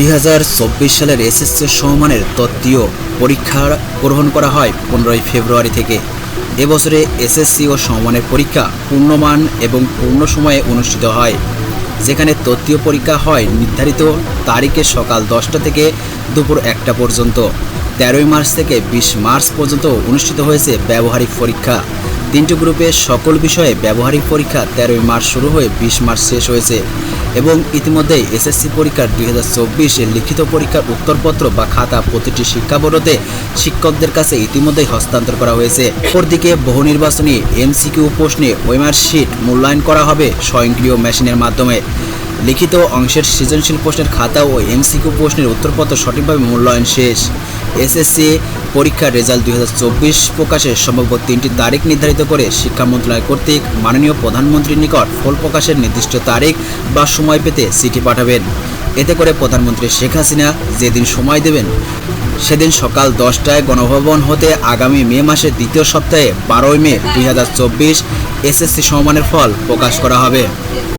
দুই হাজার চব্বিশ সালের এসএসসি সমমানের তত্ত্বীয় পরীক্ষা গ্রহণ করা হয় পনেরোই ফেব্রুয়ারি থেকে। এবছরে এসএসসি ও সমমানের পরীক্ষা পূর্ণমান এবং পূর্ণ সময়ে অনুষ্ঠিত হয়, যেখানে তত্ত্বীয় পরীক্ষা হয় নির্ধারিত তারিখে সকাল দশটা থেকে দুপুর একটা পর্যন্ত। তেরোই মার্চ থেকে বিশ মার্চ পর্যন্ত অনুষ্ঠিত হয়েছে ব্যবহারিক পরীক্ষা। তিনটি গ্রুপে সকল বিষয়ে ব্যবহারিক পরীক্ষা তেরোই মার্চ শুরু হয়ে বিশ মার্চ শেষ হয়েছে এবং ইতিমধ্যেই এসএসসি পরীক্ষার দুই হাজার চব্বিশের লিখিত পরীক্ষার উত্তরপত্র বা খাতা প্রতিটি শিক্ষা শিক্ষকদের কাছে ইতিমধ্যেই হস্তান্তর করা হয়েছে। অপরদিকে বহু নির্বাচনী এমসিকিউ প্রশ্নে ওয়েমার শিট মূল্যায়ন করা হবে স্বয়ংক্রিয় মেশিনের মাধ্যমে। লিখিত অংশের সৃজনশীল প্রশ্নের খাতা ও এমসিকিউ প্রশ্নের উত্তরপত্র সঠিকভাবে মূল্যায়ন শেষ। এসএসসি পরীক্ষার রেজাল্ট দুই হাজার চব্বিশ প্রকাশের সম্ভাব্য তিনটি তারিখ নির্ধারিত করে শিক্ষা মন্ত্রণালয় কর্তৃক মাননীয় প্রধানমন্ত্রীর নিকট ফল প্রকাশের নির্দিষ্ট তারিখ বা সময় পেতে চিঠি পাঠাবেন। এতে করে প্রধানমন্ত্রী শেখ হাসিনা যেদিন সময় দেবেন, সেদিন সকাল দশটায় গণভবন হতে আগামী মে মাসের দ্বিতীয় সপ্তাহে বারোই মে দুই হাজার চব্বিশ এসএসসি সমমানের ফল প্রকাশ করা হবে।